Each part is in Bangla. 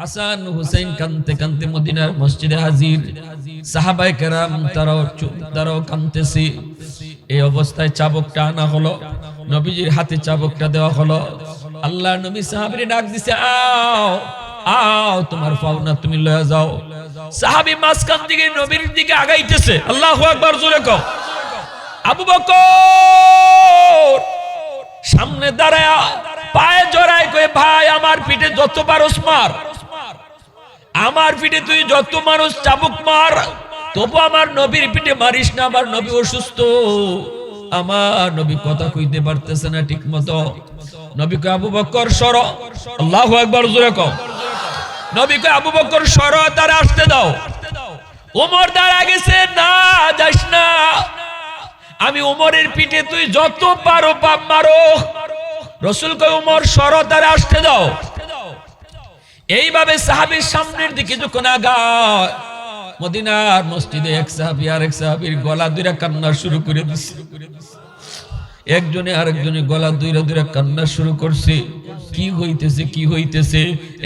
হাসান হুসেন কানতে কানতে মদিনার মসজিদে হাজির। সাহাবাই কেরাম তারাও তারাও কানতেছি। এই অবস্থায় চাবকটা আনা হলো, নবীজির হাতে চাবকটা দেওয়া হলো। আল্লাহ নবী সাহাবিরে ডাক দিছে, আও আও, তোমার পাওনা তুমি লয়ে যাও। সাহাবি মাঝখান দিকে নবীর দিকে আগাইতেছে। আল্লাহু আকবার, জোরে কও। আবু বকর সামনে দাঁড়ায় পায়ে জড়ায় কয়ে, ভাই, আমার পিঠে যত পারস মার আমার পিঠে তুই যত মানুষ চাবুক মার, তবু আমার নবীর পিঠে মারিস না, আমার নবী অসুস্থ। আমার নবী কথা কইতে পারতেছে না ঠিক মতো নবী কয় আবু বকর সর। আল্লাহু একবার জোরে কও। নবী কয় আবু বকর সর, তার আসতে দাও। ওমর দাঁড়া গেছে, না, যাস না। আমি উমরের পিঠে তুই যত পারো পাপ মারো। রসুল কয়, উমর, সর, তার আসতে দাও। এইভাবে সাহাবির সামনের দিকে যখন আগায়, মদিনার মসজিদে এক সাহাবি আর এক সাহাবির গলা দুইরা কান্না শুরু করে দিছে। একজনে আরেকজনে গলা দুইরা দুইরা কান্না শুরু করছে। কি হইতেছে কি হইতেছে,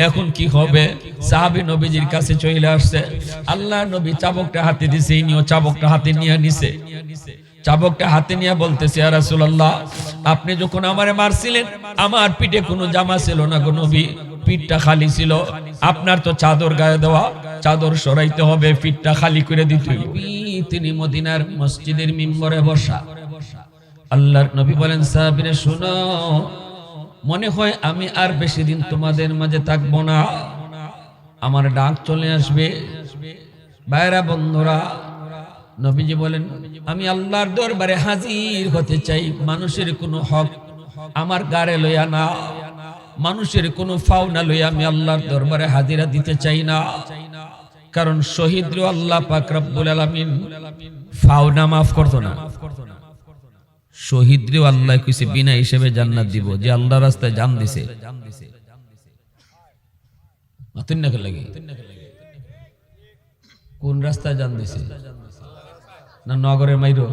এখন কি হবে? সাহাবি নবীজির কাছে চলে আসছে। আল্লাহ নবী চাবকটা হাতে দিছে, ইনিও চাবকটা হাতে নিয়ে নিছে। চাবকটা হাতে নিয়ে বলতেছে আর রাসূলুল্লাহ, আপনি যখন আমারে মারছিলেন, আমার পিঠে কোনো জামা ছিল না গো নবী। পিঠটা খালি ছিল। আপনার তো চাদর গায়ে দেওয়া, চাদর সরাইতে হবে, পিঠটা খালি করে দিতে তিনি মদিনার মসজিদের মিম্বরে বসা। আল্লাহর নবী বলেন, সাহাবিরে, শুনো, মনে হয় আমি আর বেশি দিন তোমাদের মাঝে থাকব না। আমার ডাক চলে আসবে। বাইরা বন্ধুরা, নবীজি বলেন, আমি আল্লাহর দরবারে হাজির হতে চাই, মানুষের কোনো হক আমার গাড়ে লইয়া না মানুষের কোনো ফাওনা লইয়া আমি আল্লাহর দরবারে হাজিরা দিতে চাই না। কারণ শহীদ আল্লাহ পাক রব্বুল আলামিন ফাওনা মাফ করতো না। শহীদরেও আল্লাহ কইছে, বিনা হিসেবে জান্নাত দিব, যে আল্লাহ রাস্তায় জান দিছে। লাগে? কোন রাস্তায় জান দিছে? না নগরের মাইরো?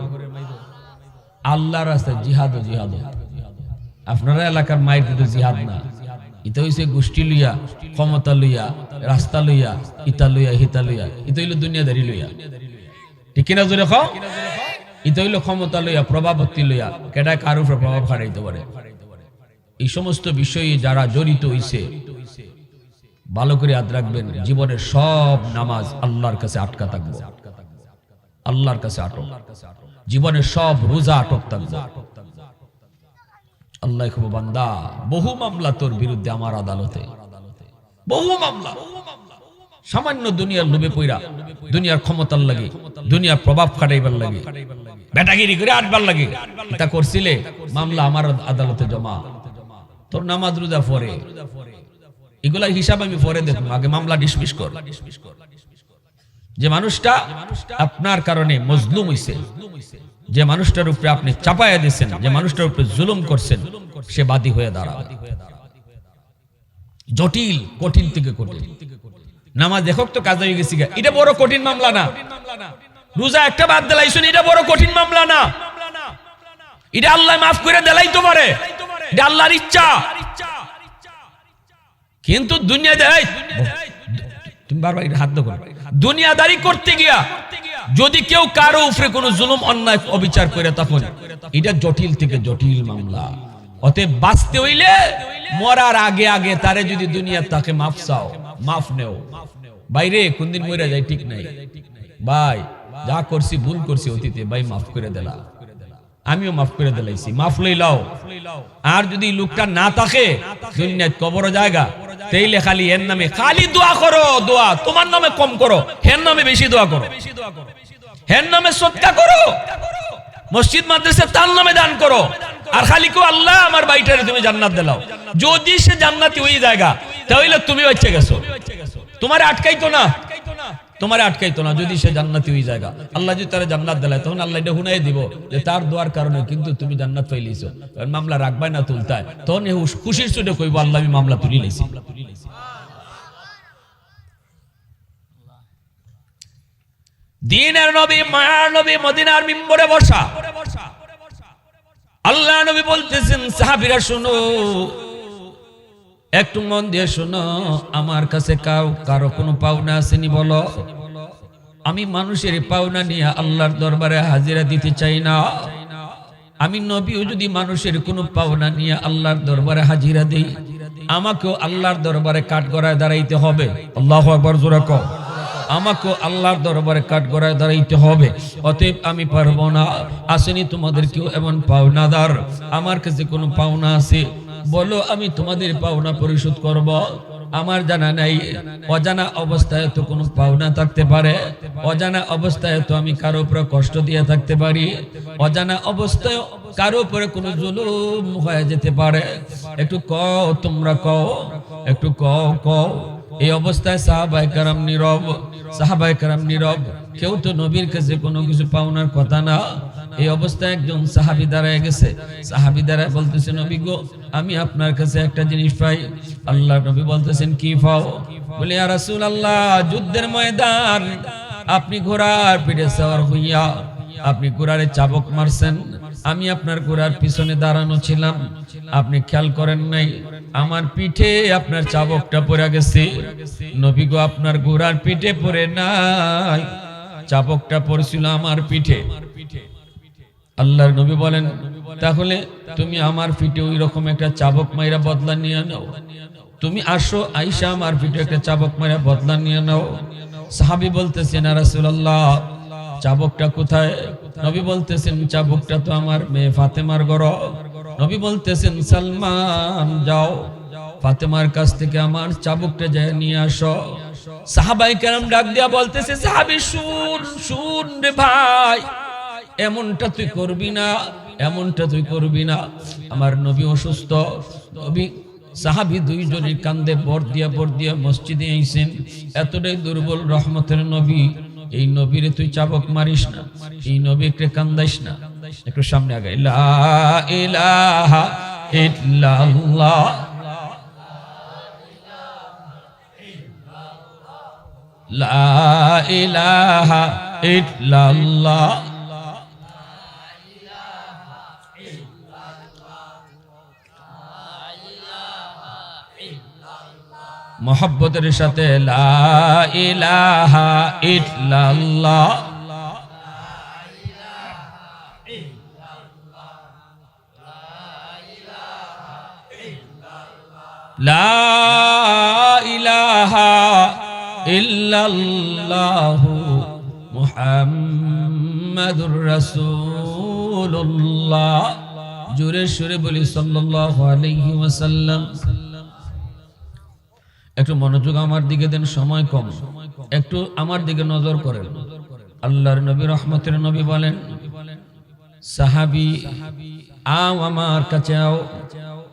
আল্লাহ রাস্তায় জিহাদ জিহাদ আপনারা এলাকার মায়ের কিন্তু জিহাদ না। ইটা হইছে গোষ্ঠী লইয়া, ক্ষমতা লইয়া, রাস্তা লইয়া ইতা লইয়া হিতা লইয়া। ইটা হইল দুনিয়াদারি লইয়া। ঠিক কিনা জোরে খাও ইটা হইল ক্ষমতা লইয়া প্রভাবত্তি লইয়া। কেটা কার উপরে প্রভাব খাটাইতে পারে? এই সমস্ত বিষয়ে যারা জড়িত হইছে, ভালো করে ইয়াদ রাখবেন। জীবনের সব নামাজ আল্লাহর কাছে আটকা থাকব। আল্লাহর কাছে আটক। জীবনের সব রোজা আটক থাকবে। আল্লাহ খুব বান্দা, বহু মামলা তোর বিরুদ্ধে আমার আদালতে। বহু মামলা। সামান্য দুনিয়ার লোভে পইরা, দুনিয়ার ক্ষমতার লাগে, দুনিয়ার প্রভাব খাটাইবার লাগে। বেটাগিরি করে আটবার লাগে। করছিলে, মামলা আমার আদালতে জমা। তোর নামাজ রোজা পরে। এগুলা হিসাব আমি পরে আগে মামলা ডিসমিস কর। যে মানুষটা আপনার কারণে মজলুম হইছে যে মানুষটার উপরে আপনি চাপায়া দিয়েছেন, যে মানুষটার উপরে জুলুম করছেন, সে বাদী হয়ে দাঁড়াবে। জটিল, কঠিন থেকে কঠিন। নামাজ দেখক তো কাজ হয়ে গেছি। এটা বড় কঠিন মামলা না। রোজা একটা বাদ দিলাইছেন এটা বড় কঠিন মামলা না। এটা আল্লাহ মাফ করে দিলাই তো পারে। এটা আল্লাহর ইচ্ছা। কিন্তু দুনিয়া দেয় তুমি বারবার হাত দেখো দুনিয়াদারি করতে গিয়া যদি কেউ কারও উপরে কোনো জুলুম, অন্যায় অবিচার করে তখন এটা জটিল থেকে জটিল মামলা। অতএব বাঁচতে হইলে মরার আগে আগে তারে যদি দুনিয়া তাকে মাফ চাও, মাফ নেও। বাইরে, কোনদিন মরে যায় ঠিক নাই। ভাই, যা করছি, ভুল করছি অতীতে, ভাই মাফ করে দিলা। আমিও মাফ করে দিলাইছি। মাফ লইলাও। আর যদি লোকটা না থাকে দুনিয়াত কবর জায়গা। তেইলে খালি এর নামে, খালি দোয়া করো, দোয়া। তোমার নামে কম করো, হের নামে বেশি দোয়া করো। হের নামে সৎকা করো। মসজিদ, মাদ্রাসা, তার নামে দান করো। আর খালি কেউ আল্লাহ আমার বাড়িটারে তুমি জান্নাত দিলাও যদি সে জান্নাতি ওই জায়গা, তাহলে তুমি বাচ্চা গেছো। তোমার আটকাইতো না। তোমার আটকাইতো না, যদি সে জান্নাতি ওই জায়গা। আল্লাহ যদি তারা জান্নাত দেয় তখন আল্লাহ এটা হুনাই দিব যে তার দোয়ার কারণে কিন্তু তুমি জান্নাত পাইলিছো। কারণ মামলা রাখবাই না তুলতায়, তখন এ খুশির চুটে কইব আল্লাহ আমি মামলা তুলি লাইছি। দিনের নবী, মায়ার নবী, মদিনার মিম্বরে বসা। আল্লাহ নবী বলতেছেন, সাহাবীরা শুনো একটু মন দিয়ে শোনো, আমার কাছে কাউ, কারও কোনো পাওনা আসেনি বলো। আমি মানুষের পাওনা নিয়ে আল্লাহর দরবারে হাজিরা দিতে চাই না। আমি নবীও যদি মানুষের কোনো পাওনা নিয়ে আল্লাহর দরবারে হাজিরা দিই, আমাকেও আল্লাহর দরবারে কাঠগড়ায় দাঁড়াইতে হবে। আল্লাহ একবার জোরা কও। আমাকেও আল্লাহর দরবারে কাঠগড়ায় দাঁড়াইতে হবে। অতএব আমি পারব না। আসেনি তোমাদের কেউ এমন পাওনাদার। আমার কাছে কোনো পাওনা আছে। বলো, আমি তোমাদের পাওনা পরিশোধ করব। আমার জানা নাই, অজানা অবস্থায় তো কোনো পাওনা থাকতে পারে। অজানা অবস্থায় তো আমি কারও উপরে কষ্ট দিয়ে থাকতে পারি। অজানা অবস্থায় কারও উপরে কোনো জুলুম হয়ে যেতে পারে। একটু কও, তোমরা কও, একটু কও কও। এই অবস্থায় সাহাবাই কারাম নীরব সাহাবাই কারাম নীরব। কেউ তো নবীর কাছে কোনো কিছু পাওনার কথা না। এই অবস্থায় একজন সাহাবি দাঁড়ায় গেছে। সাহাবি দাঁড়ায় বলতেছেন গো, আমি আপনার কাছে একটা জিনিস পাই। আল্লাহ নবী বলতেছেন, কি পাও? বলে আর রাসূল আল্লাহ যুদ্ধের ময়দান। আপনি ঘোড়ার পিঠে সওয়ার হইয়া আপনি ঘোড়ারে চাবক মারছেন। আমি আপনার ঘোড়ার পিছনে দাঁড়ানো ছিলাম। আপনি খেয়াল করেন নাই, আমার পিঠে আপনার চাবকটা পড়ে গেছে। নবী গো, আপনার ঘোড়ার পিঠে পড়ে নাই। চাবকটা পড়ছিল আমার পিঠে। আল্লাহর নবী বলেন, তাহলে তুমি আমার পিঠে ওই রকম একটা চাবক মাইরা বদলা নিয়ে নাও। তুমি আসো, আইসা আমার পিঠে একটা চাবক মাইরা বদলা নিয়ে নাও। সাহাবি বলতেছেন রাসূলুল্লাহ, চাবকটা কোথায়? নবী বলতেছেন, চাবকটা তো আমার মেয়ে ফাতেমার ঘর। নবী বলতেছেন, সালমান, যাও। ফাতেমার কাছ থেকে আমার চাবুকটা যায় নিয়ে আসো। সাহাবাই কেরাম ডাক দিয়া বলতেছে, সাহাবি, শুন শুন রে ভাই। এমনটা তুই করবি না, এমনটা তুই করবি না। আমার নবী অসুস্থ, নবী, সাহাবি দুইজনের কান্দে, বর দিয়া বর দিয়া মসজিদে আইছেন। এতটাই দুর্বল রহমতের নবী। এই নবীরে তুই চাবক মারিস না, এই নবী একটু কান্দাইস না। একটু সামনে আগে লা ইলাহা ইল্লাল্লাহ। মোহব্বতের সাথে ইল্লাল্লাহু। মুহাম্মাদুর রাসূলুল্লাহ। জোরে সুরে বলি সাল্লাল্লাহু আলাইহি ওয়াসাল্লাম। একটু মনোযোগ আমার দিকে দেন, সময় কম। একটু আমার দিকে নজর করেন। আল্লাহর নবী, রহমতের নবী বলেন, সাহাবি, আও আমার কাছে আও।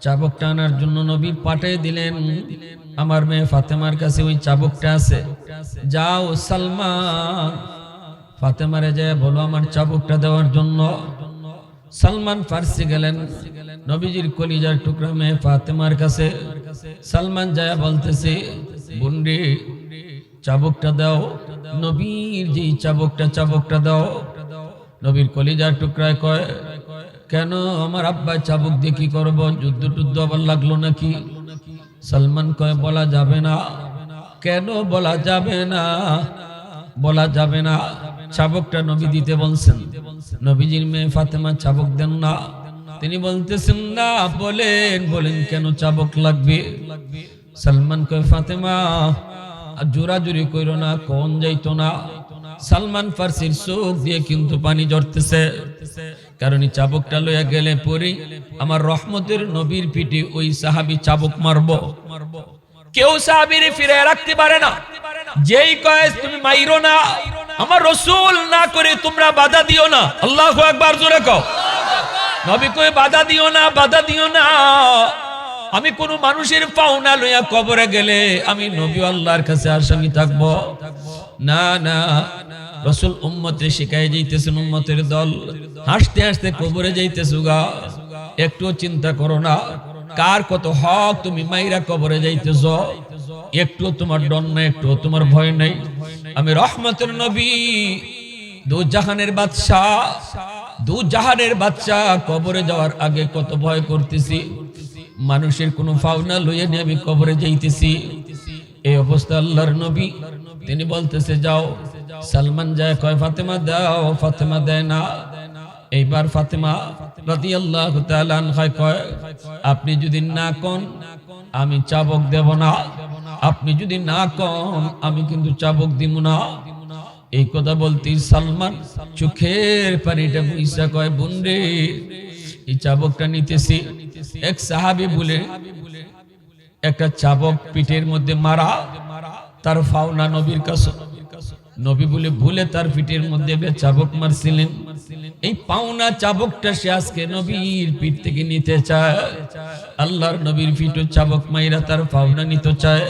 চাবকটা আনার জন্য নবী পাঠিয়ে দিলেন। আমার মেয়ে ফাতেমার কাছে ওই চাবকটা আছে। যাও সালমান ফাতেমারে যায় বলো আমার চাবকটা দেওয়ার জন্য। সালমান ফার্সি গেলেন, নবীজির কলিজার টুকরা মেয়ে ফাতেমার কাছে। সালমান যায় বলতেছে, বুন্ডি, চাবকটা দাও, নবীর যে চাবকটা চাবকটা দাও। নবীর কলিজার টুকরায় কয়, কেন আমার আব্বা চাবুক দিয়ে কি করব? যুদ্ধ টুদ্ধ আবার লাগল নাকি? সালমান কয়, বলা যাবে না। কেন বলা যাবে না? বলা যাবে না। চাবকটা নবী দিতে বলছেন। নবীজির মেয়ে ফাতেমা চাবক দেন না। তিনি বলতেছেন, না, বলেন। বলেন, কেন চাবক লাগবে? সালমান কয়, ফাতেমা জোরা জুরি কইরো না, কোন যাইতো না। সালমান ফার্সির চোখ দিয়ে কিন্তু পানি জড়তেছে কারণ এই চাবকটা লইয়া গেলে পরে আমার রহমতের নবীর পিঠে ওই সাহাবি চাবক মারবো। কেউ সাহাবির ফিরে রাখতে পারে না। যেই কয়েস তুমি মাইরো না, আমার রসুল না করে তোমরা বাধা দিও না। আল্লাহ একবার জোরে কও। নবী কই বাধা দিও না, বাধা দিও না। আমি কোন মানুষের পাওনা লইয়া কবরে গেলে আমি নবী আল্লাহর কাছে আর আসামি থাকব। না না। রসুল উম্মতে শিখাই যাইতেছেন উম্মতের দল। হাসতে হাসতে কবরে যাইতেছু গা। একটু চিন্তা করো না। কার কত হক তুমি মাইরা কবরে যাইতেছ। একটু তোমার ডর নাই একটু তোমার ভয় নাই। আমি রহমতের নবী, দু জাহানের বাদশাহ, দু জাহানের বাচ্চা কবরে যাওয়ার আগে কত ভয় করতেছি। মানুষের কোনো ফাওনা লইয়া নিয়ে আমি কবরে যাইতেছি। এই অবস্থা আল্লাহর নবী। তিনি বলতেছে, যাও, সালমান যায়, কয়, ফাতেমা দাও, ফাতেমা দেয় না। এইবার ফাতেমা তাআলা আনহা কয়, আপনি যদি না কোন আমি চাবক দেব না। আপনি যদি না কন, আমি কিন্তু চাবক দিব না। এই কথা বলতে সালমান চোখের পানিটা বুঝা কয় বুনরে এই চাবকটা নিতেছি। এক সাহাবি বলে, একটা চাবক পিঠের মধ্যে মারা, তার ফাওনা নবীর কাছে। নবী বলে, ভুলে তার পিঠের মধ্যে চাবক মারছিলেন। এই পাওনা চাবকটা সে আজকে নবীর পিঠ থেকে নিতে চায়। আল্লাহর নবীর পিঠও চাবক মাইরা তার পাওনা নিতে চায়।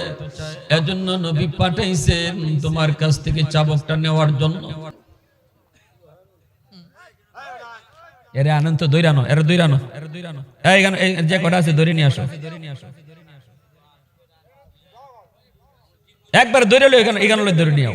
এজন্য নবী পাঠাইছেন তোমার কাছ থেকে চাবকটা নেওয়ার জন্য। এরে আনন্দ, দৈরানো, এর দৈরানো, এই গান যে কটা আছে দৈরে নিয়ে আসো। একবার দৈরে লো এখানে এখানে দৈরে নিয়ে আও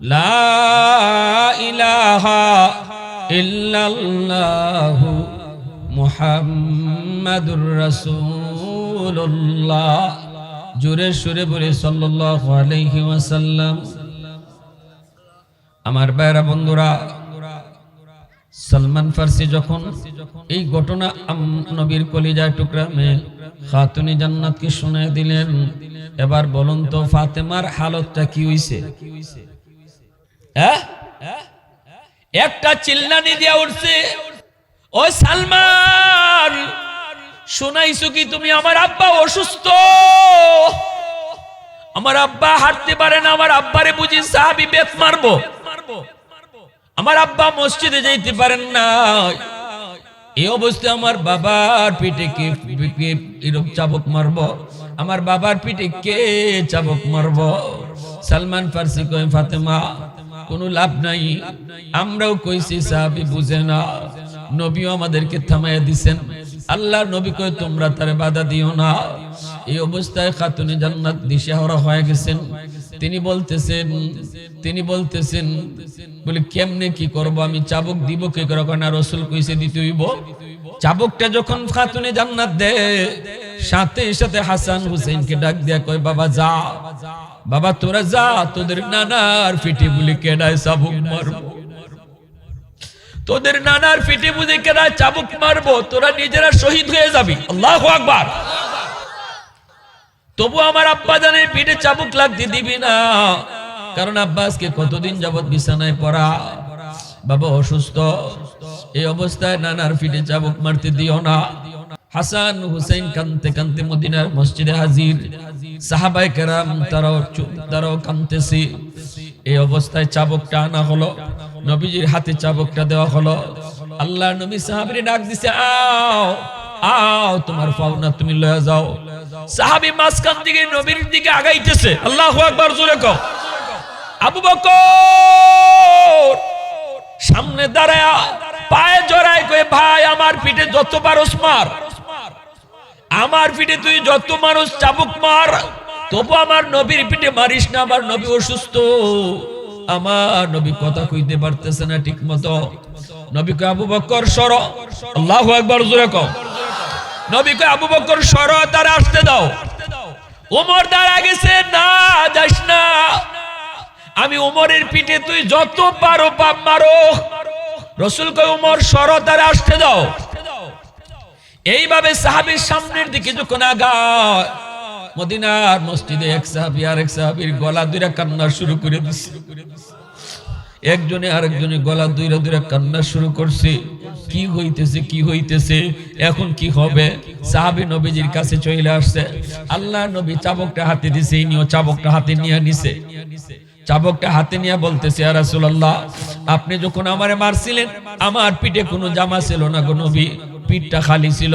লা ইলাহা মুহাম্মাদুর রাসূলুল্লাহ। জোরে সুরে বলে সাল্লাল্লাহু আমার ভাইরা বন্ধুরা, সলমান ফার্সি যখন এই ঘটনা নবীর কলিজায় টুকরা মে খাতুনি জান্নাতকে শুনে দিলেন, এবার বলুন তো ফাতেমার হালতটা কি হইছে? হ্যাঁ? একটা চিল্লানি দিয়া উঠছে, ও সালমান, শোনাইছো কি তুমি আমার আব্বা অসুস্থ? আমার আব্বা হাঁটতে পারে না, আমার আব্বারে বুঝি সাহাবি বেত মারবো। আমার আব্বা মসজিদে যাইতে পারেন না। এই অবস্থায় আমার বাবার পিঠে কে এরকম চাবক মারবো? আমার বাবার পিঠে কে চাবক মারবো? সালমান ফার্সি কয়, ফাতেমা কোনো লাভ নাই। আমরাও কইছি, সাহাবি বুঝে না। নবীও আমাদেরকে থামাইয়া দিছেন। আল্লাহ নবী কয়, তোমরা তারে বাধা দিও না। এই অবস্থায় খাতুনে জান্নাত দিশেহারা হয়ে গেছেন। তিনি বলতেছেন তিনি বলতেছেন, বলে, কেমনে কি করব? আমি চাবুক দিব কে করে? না, রসুল কইছে দিতে হইব। চাবুকটা যখন খাতুনে জান্নাত দে সাথে সাথে হাসান হুসেনকে ডাক দিয়া কয়, বাবা, যা। বাবা, তোরা যা, তোদের নানার ফিটি বলি কেডায় চাবুক মারবো। তোদের নানার ফিটে বুঝে কেনা চাবুক মারবো, তোরা নিজেরা শহীদ হয়ে যাবি। আল্লাহ আকবার। তবু আমার আব্বা জানের পিঠে চাবুক লাগতে দিবি না। কারণ আব্বাসকে কতদিন যাবত বিছানায় পড়া? বাবা অসুস্থ। এই অবস্থায় নানার ফিটে চাবুক মারতে দিও না। হাসান হুসেন কানতে কানতে মদিনার মসজিদে হাজির। সাহাবাই কেরাম তারাও তারাও কানতেছি। এই অবস্থায় চাবকটা আনা হলো। নবীজির হাতে চাবকটা দেওয়া হলো। আল্লাহ নবী সাহাবিরে ডাক দিছে, আও আও, তোমার পাওনা তুমি লয়ে যাও। সাহাবী মাঝখান দিকে নবীর দিকে আগাইতেছে। আল্লাহু আকবার, জোরে কও। আবু বকর সামনে দাঁড়ায়া পায়ে জড়ায় কয়ে, ভাই, আমার পিঠে যত পারস মার আমার পিঠে তুই যত মানুষ চাবুক মার, তবু আমার নবীর পিঠে মারিস না, আমার নবী অসুস্থ। আমার নবী কথা কইতে পারতেছে না ঠিক মতো নবী কয় আবু বকর সর, আল্লাহু একবার জোরে কও। নবী কয় আবু বকর সর, তার আসতে দাও। ওমর দাঁড়া গেছে, না, যাস না। আমি উমরের পিঠে তুই যত পারো পাপ মারো। রসুল কয়, উমর, সর, তার আসতে দাও। এইভাবে সাহাবির সামনের দিকে যখন আগায়, মদিনার মসজিদে এক সাহাবি আর এক সাহাবির গলা দুইরা কান্না শুরু করে দিছে। একজনে আরেকজনে গলা দুইরা দুইরা কান্না শুরু করছে। কি হইতেছে কি হইতেছে, এখন কি হবে? সাহাবি নবীজির কাছে চলে আসছে। আল্লাহ নবী চাবকটা হাতে দিছে ইনিও চাবকটা হাতে নিয়ে নিছে। চাবকটা হাতে নিয়ে বলতেছে আর রাসূলুল্লাহ, আপনি যখন আমারে মারছিলেন, আমার পিঠে কোনো জামা ছিল না গো নবী। পিঠটা খালি ছিল।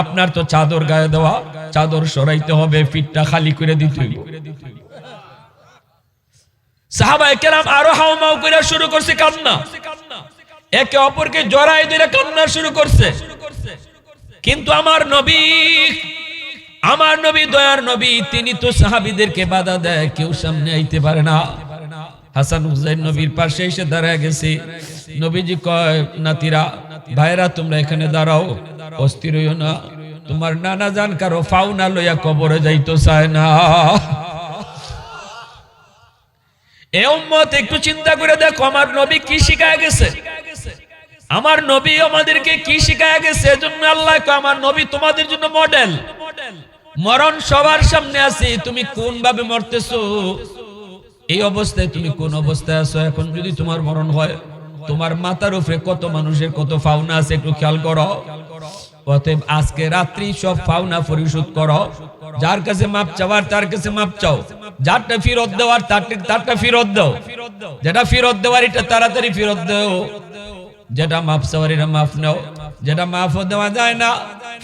আপনার তো চাদর গায়ে দেওয়া, চাদর সরাইতে হবে, পিঠটা খালি করে দিতে সাহাবায়ে কেরাম আরও করে শুরু করছে কান্না। একে অপরকে জড়াই কান্না শুরু করছে। কিন্তু আমার নবী আমার নবী, দয়ার নবী, তিনি তো সাহাবীদেরকে বাধা দেয়, কেউ সামনে আইতে পারে না। হাসান হুসাইন নবীর পাশে এসে দাঁড়ায় গেছে। নবীজি কয়, নাতিরা ভাইরা, তোমরা এখানে দাঁড়াও, অস্থির হইও না। তোমার নানা জান কারও ফাউনা লইয়া কবরে যাইতো চায় না। একটু চিন্তা করে দেখো, আমার নবী কি শিখায় গেছে? আমার নবী আমাদেরকে কি শিখায় গেছে? আল্লাহ আমার নবী তোমাদের জন্য মডেল মরণ সবার সামনে আছে, তুমি কোন ভাবে মরতেছো? এই অবস্থায় তুমি কোন অবস্থায় আছো? এখন যদি তোমার মরণ হয় তোমার মাথার উপরে কত মানুষের কত ফাউনা আছে একটু খেয়াল করো। অতএব আজকে রাত্রি সব ফাউনা পরিশোধ করো। যার কাছে মাপ চাওয়ার তার কাছে মাপ চাও। যারটা ফেরত দেওয়ার তারটা তারটা ফেরত দাও। যেটা ফেরত দেওয়ার এটা তাড়াতাড়ি ফেরত দাও। যেটা মাপ চাওয়ার এটা মাফ নাও। যেটা মাফও দেওয়া যায় না,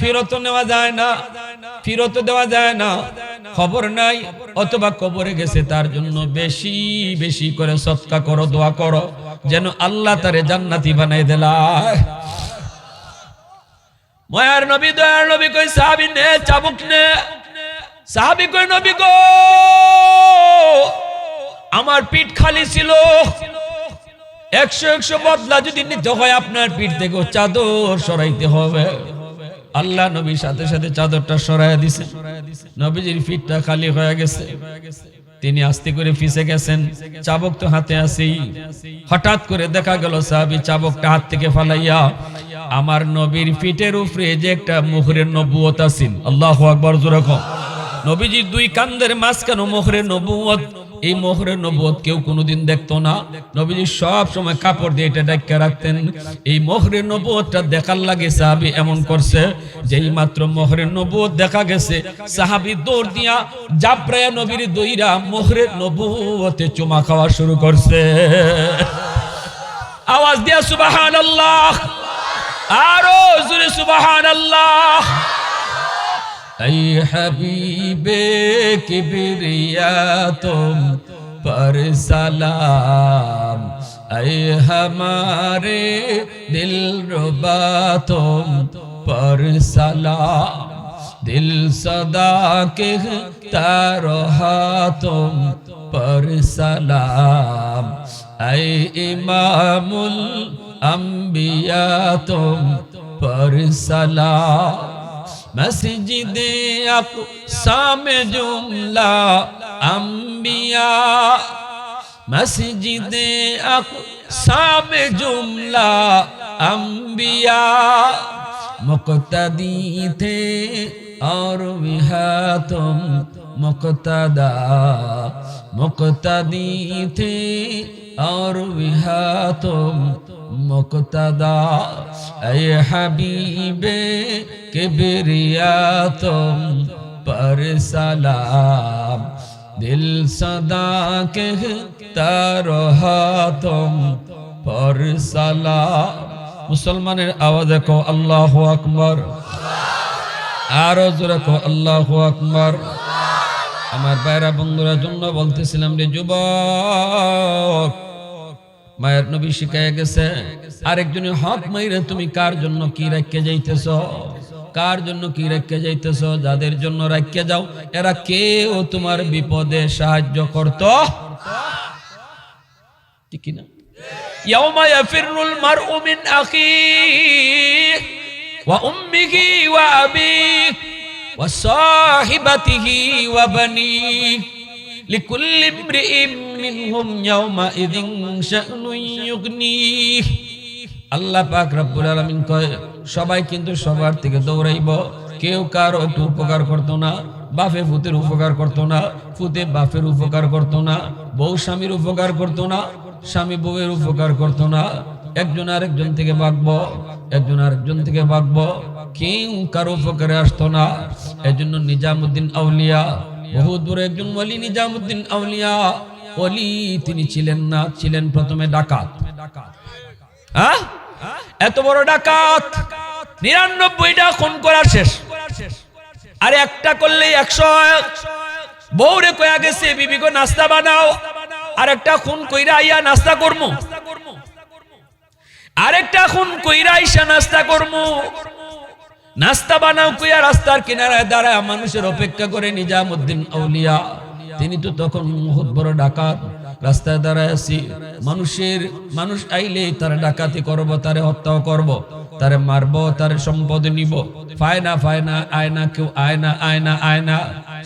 ফেরতও নেওয়া যায় না। ফেরত দেওয়া যায় না। খবর নাই, অথবা কবরে গেছে, তার জন্য বেশি বেশি করে সৎকা করো, দোয়া করো, যেন আল্লাহ তারে জান্নাতি বানাই দেলায় ময়ার নবী, দয়ার নবী কই, সাহাবি নে, চাবুক নে। সাহাবি কই, নবী গো, আমার পিঠ খালি ছিল। একশো একশো বদলা যদি নিতে হয়, আপনার পিঠ থেকে চাদর সরাইতে হবে। আল্লাহ নবীর সাথে সাথে চাদরটা সরাইয়া দিছে। নবীজির পিঠটা খালি হয়ে গেছে। তিনি আস্তে করে ফিসে গেছেন। চাবক তো হাতে আসেই হঠাৎ করে দেখা গেল সাহাবি চাবকটা হাত থেকে ফালাইয়া, আমার নবীর পিঠের উপরে যে একটা মুখরের নবুয়ত আছিল আল্লাহ আকবর জোরকম নবীজির দুই কান্দের মাঝখানে মোহরের নবুয়ত এই মোহরের নবুয়ত কেউ কোনোদিন দেখতো না। নবীজি সব সময় কাপড় দিয়ে এটা ডাক্কা রাখতেন। এই মোহরের নবুয়তটা দেখার লাগে সাহাবি এমন করছে যে এই মাত্র মোহরের নবুয়ত দেখা গেছে। সাহাবি দৌড় দিয়া জাপরায়া নবীর দইরা মোহরের নবুয়তে চুমা খাওয়া শুরু করছে। আওয়াজ দিয়া সুবাহান আল্লাহ আরও জোরে সুবাহান আল্লাহ ऐ हबीबे किबरिया, तुम पर सलाम। ऐ हमारे दिल रुबा, तुम पर सलाम। दिल सदा के तारो तुम पर सलाम। ऐ इमामुल अम्बिया तुम पर सलाम। मस्जिद साम जुमला अम्बिया मस्जिद साम जुमला अम्बिया मुकतदी थे और भी तुम मुकतदा। मुकतदी थे और भी तुम মুক্তদা এ হাবিবে কিবরিয়া তুম পর সালাম। দিল সদা কেহতা রহা তুম পর সালাম। মুসলমানের আওয়াজ কো আল্লাহ আকবর। আরও জোরে কো আল্লাহ আকবর। আমার বাইরা বন্ধুরা, জন্য বলতেছিলাম রে যুবক মায়ের নবী শিখাইয়া গেছে আরেকজন হক মাইরে তুমি কার জন্য কি রাখকে যাইতেছ? কার জন্য কি রাখকে যাইতেছ? যাদের জন্য রাখকে যাও, এরা কেউ তোমার বিপদে সাহায্য করত? ঠিক না ইয়াফিরুল মারউ মিন ওয়া উম্মিহি ওয়া আবিহি ওয়া সাহিবাতিহি ওয়া বানিহি। لكل امرئ منهم يومئذ شأن يغنيه আল্লাহ পাক রব্বুল আলামিন কয় সবাই কিন্তু সবার থেকে দৌড়াইব কেউ কারো একটু উপকার করতো না বাপে ফুতের উপকার করতো না ফুতে বাপের উপকার করতো না বউ স্বামীর উপকার করতো না স্বামী বউয়ের উপকার করতো না একজন আরেকজন থেকে বাঁকবো একজন আরেকজন থেকে বাঁকবো কেউ কারো উপকারে আসতো না এজন্য নিজামুদ্দিন আউলিয়া বহু দূরে একজন ওয়ালি, নিজামুদ্দিন আউলিয়া। অলি তিনি ছিলেন না, ছিলেন প্রথমে ডাকাত। হ্যাঁ? এত বড় ডাকাত! নিরানব্বইটা খুন করা শেষ। আর একটা করলে একশো বউরে কয়া গেছে বিবিগো নাস্তা বানাও। আর একটা খুন কইরা আইয়া নাস্তা করমু। আরেকটা খুন কইরা আইসা নাস্তা করমু। নাস্তা বানাও কুইয়া রাস্তার কিনারায় দাঁড়ায় মানুষের অপেক্ষা করে নিজামুদ্দিন আউলিয়া। তিনি তো তখন বহুত বড় ডাকাত। রাস্তায় দাঁড়ায় আছি। মানুষের, মানুষ আইলে তার ডাকাতি করব, তারে হত্যাও করব, তারে মারব, তার সম্পদ নিব। ফায়না ফায়না, আয়না কেউ আয়না আয়না আয়না।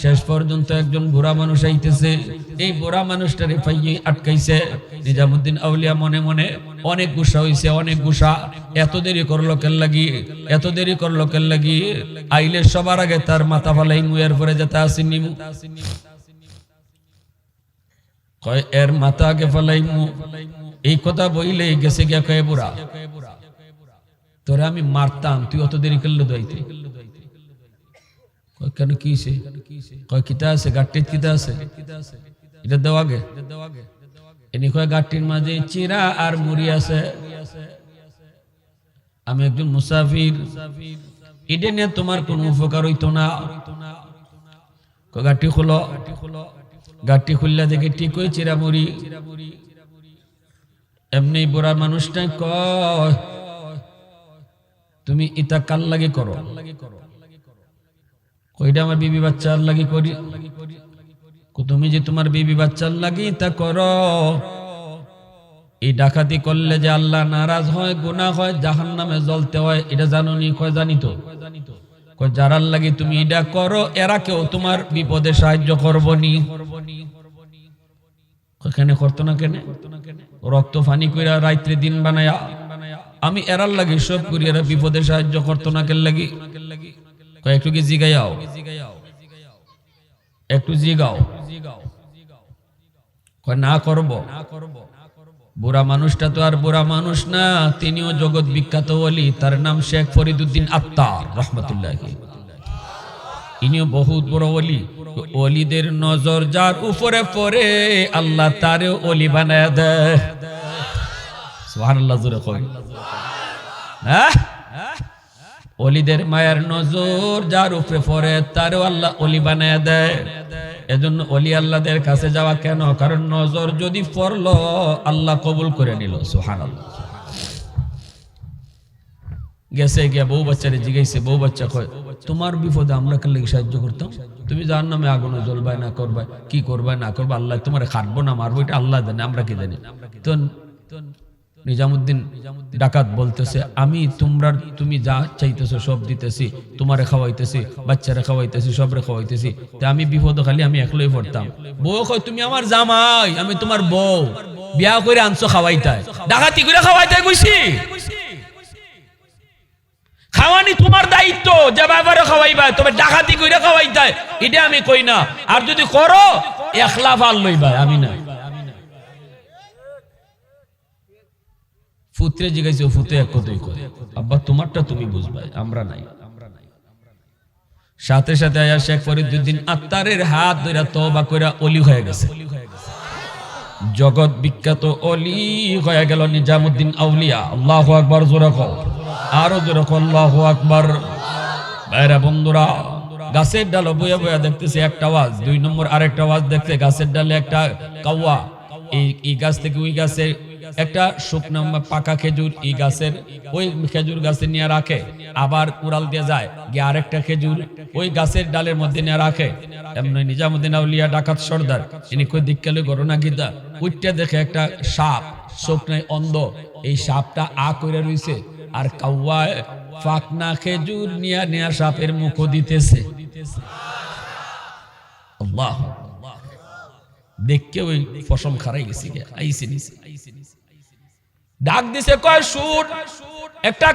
শেষ পর্যন্ত একজন বুড়া মানুষ আইতেছে। এই বুড়া মানুষটারে পাইয়ে আটকাইছে। নিজামুদ্দিন আউলিয়া মনে মনে, অনেক গুসা হইছে, অনেক গুসা। এত দেরি করল কেন লাগি? এত দেরি করল কেন লাগি? আইলে সবার আগে তার মাথা ফালাই মুয়ের পরে যেতে আসেনি কয়, এর মাথা আগে ফালাই মু। এই কথা বইলে গেছে গিয়া কয়ে, বুড়া, তোরে আমি মারতাম, তুই অত দেরি করলে দইতে কেন কি হইছে? কয়, কিতা আছে? গাট্টিত কিতা আছে? এটা দেওয়া গে এনি কয়, গাট্টির মাঝে চিরা আর মুড়ি আছে। আমি একজন মুসাফির। এটা নিয়ে তোমার কোনো উপকার হইতো না। গাট্টি খুলো। গাট্টি খুললা দেখে ঠিক হয়ে চিরা মুড়ি। এমনি বুড়া মানুষটা কয়, তুমি ইতা কাল লাগে করো। কইটা আমার বিবি লাগি করি? তুমি যে তোমার বিবি বাচ্চার লাগি তা এই ডাকাতি করলে যে আল্লাহ নারাজ হয় হয় জাহান নামে জ্বলতে হয়, এটা জানো নি কয় জানি তো? যারার লাগি তুমি এটা করো, এরা কেউ তোমার বিপদে সাহায্য করব নি এখানে করতো না কেন? রক্ত ফানি কইরা রাত্রে দিন বানায়া, আমি এরার লাগি সব করি, এরা বিপদে সাহায্য করতো না কেন লাগি? একটু কি জিগাইয়াও? একটু জিগাও। না করব? বুড়া মানুষটা তো আর বুড়া মানুষ না, তিনিও জগৎ বিখ্যাত ওলি, তার নাম শেখ ফরিদুদ্দিন আত্মার রহমতুল্লাহ। ইনিও বহুত বড় অলি অলিদের নজর যার উপরে পড়ে, আল্লাহ তারে অলি বানায় দেয়। সুবহানাল্লাহ জোরে কই হ্যাঁ? অলিদের মায়ের নজর যার উপরে পড়ে, তারও আল্লাহ অলি বানায় দেয়। এজন্য অলি আল্লাহদের কাছে যাওয়া কেন? কারণ নজর যদি পড়ল, আল্লাহ কবুল করে নিল। সুহান গেছে গিয়া বউ বাচ্চারে জিগাইছে বউ বাচ্চা কয়, তোমার বিপদে আমরা কেন সাহায্য করতাম? তুমি যার নামে আগুনে জ্বলবাই না করবাই, কি করবাই না করবা আল্লাহ তোমার খাটবো না মারবো, এটা আল্লাহ জানে, আমরা কি জানি? তো নিজামুদ্দিন ডাকাত বলতেছে, আমি তোমরা, তুমি যা চাইতেছো সব দিতেছি, তোমারে খাওয়াইতেছি, বাচ্চারে খাওয়াইতেছি, সবরে খাওয়াইতেছি। তা আমি বিপদ খালি আমি একলাই পড়তাম। বউ কয়, তুমি আমার জামাই, আমি তোমার বউ। বিয়া করে আনছো খাওয়াইতাই ডাকাতি করে খাওয়াইতাই কইছি। খাওয়ানি তোমার দায়িত্ব, যে ব্যাপারে খাওয়াইবা, তবে ডাকাতি করে খাওয়াইতাই এটা আমি কই না। আর যদি করো, একলা ফাল লইবা, আমি না। ফুতরে জিগাইছে ফুতে এক কথাই কয়, আব্বা, তোমারটা তুমি বুঝবাই আমরা নাই। সাথে সাথে আয়া শেখ ফরিদুদ্দিন আত্মারের হাত ধরে তবা কইরা অলি হয়ে গেছে। জগৎ বিখ্যাত অলি হয়ে গেল নিজামুদ্দিন আউলিয়া। আল্লাহু আকবার, জোরে কও। আরও জোরে কও, আল্লাহু আকবার। বাইরা বন্ধুরা, গাছের ডাল বইয়া বইয়া দেখতেছে, একটা আওয়াজ দুই নম্বর আরেকটা আওয়াজ দেখতে, গাছের ডালে একটা কাওয়া। এই গাছ থেকে ওই গাছে একটা শুকনো পাকা খেজুর এই গাছের, ওই খেজুর গাছে নিয়ে রাখে, আবার উড়াল দিয়ে যায়, গিয়ে আরেকটা খেজুর ওই গাছের ডালের মধ্যে নিয়ে রাখে। এমনি নিজামুদ্দিন আউলিয়া, ডাকাত সর্দার, ইনি কই দিককালে গরনা গীতা উঠতে দেখে একটা সাপ শুকনায় অন্ধ, এই সাপটা আ করে রইছে, আর কাউয়া ফাকনা খেজুর নিয়া নিয়া সাপের মুখ দিতেছে। আল্লাহ। দেখকে ওই ফসম খারাই গেছি আইসে নিছে ডাক দিছে, কয়, শুট, একটা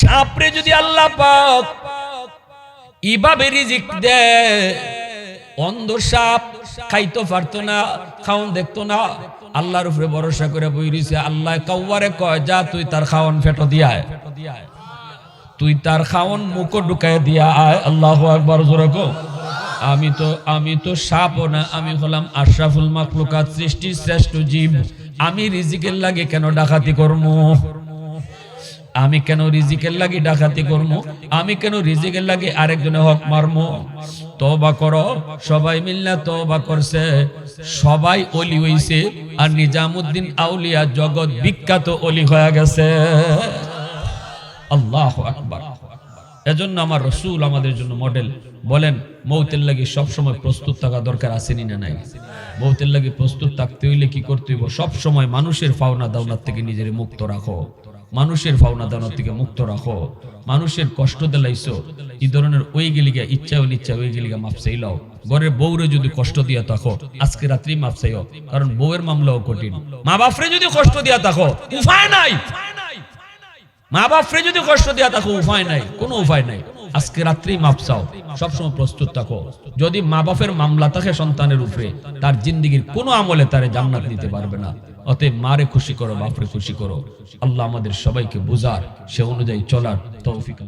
সাপরে যদি আল্লাহ পাক ইভাবে রিজিক দে, অন্ধ সাপ খাইতো পারতো না, খাওন দেখতো না, আল্লাহর উপরে ভরসা করে বই রইছে, আল্লাহ কাউয়ারে কয়, যা, তুই তার খাওয়ান ফেটো দিয়ায় তুই তার খাওয়ান মুখো ঢুকায় দিয়া আয়, আল্লাহ একবার জোরে কো আমি তো আমি তো সাপও না, আমি হলাম আশরাফুল মাকলুকাত সৃষ্টির শ্রেষ্ঠ জীব। আমি রিজিকের লাগে কেন ডাকাতি কর্ম? আমি কেন রিজিকের লাগি ডাকাতি করব আমি কেন রিজিকের লাগি আরেকজনে হক মারমো? তবা করো, সবাই মিল্লা তবা করছে। সবাই অলি হইছে, আর নিজামুদ্দিন আউলিয়া জগৎ বিখ্যাত অলি হয়ে গেছে। আল্লাহ আকবার। এজন্য আমার রসুল আমাদের জন্য মডেল বলেন, মৌতের লাগি সবসময় প্রস্তুত থাকা দরকার আসেনি না নাই? মৌতের লাগি প্রস্তুত থাকতে হইলে কি করতে হইব? সবসময় মানুষের ফাওনা দাওনার থেকে নিজের মুক্ত রাখো। মানুষের ফাওনা দাওনার থেকে মুক্ত রাখো। মানুষের কষ্ট দিলাইছো এই ধরনের ওই গেলিগা ইচ্ছা ও ইচ্ছা ওই গেলিগা মাপ চাইলাও? ঘরের বউরে যদি কষ্ট দিয়া থাকো, আজকে রাত্রি মাপ চাইও, কারণ বউয়ের মামলাও কঠিন। মা বাপরে যদি কষ্ট দিয়া থাকো, উপায় নাই। মা বাপরে যদি কষ্ট দেওয়া থাকো, উপায় নাই, কোনো উপায় নাই। আজকে রাত্রি মাপ চাও, সবসময় প্রস্তুত থাকো। যদি মা বাপের মামলা থাকে সন্তানের উপরে, তার জিন্দিগির কোনো আমলে তারে জান্নাত দিতে পারবে না। অতএব মারে খুশি করো, বাপরে খুশি করো। আল্লাহ আমাদের সবাইকে বোঝার, সে অনুযায়ী চলার তৌফিক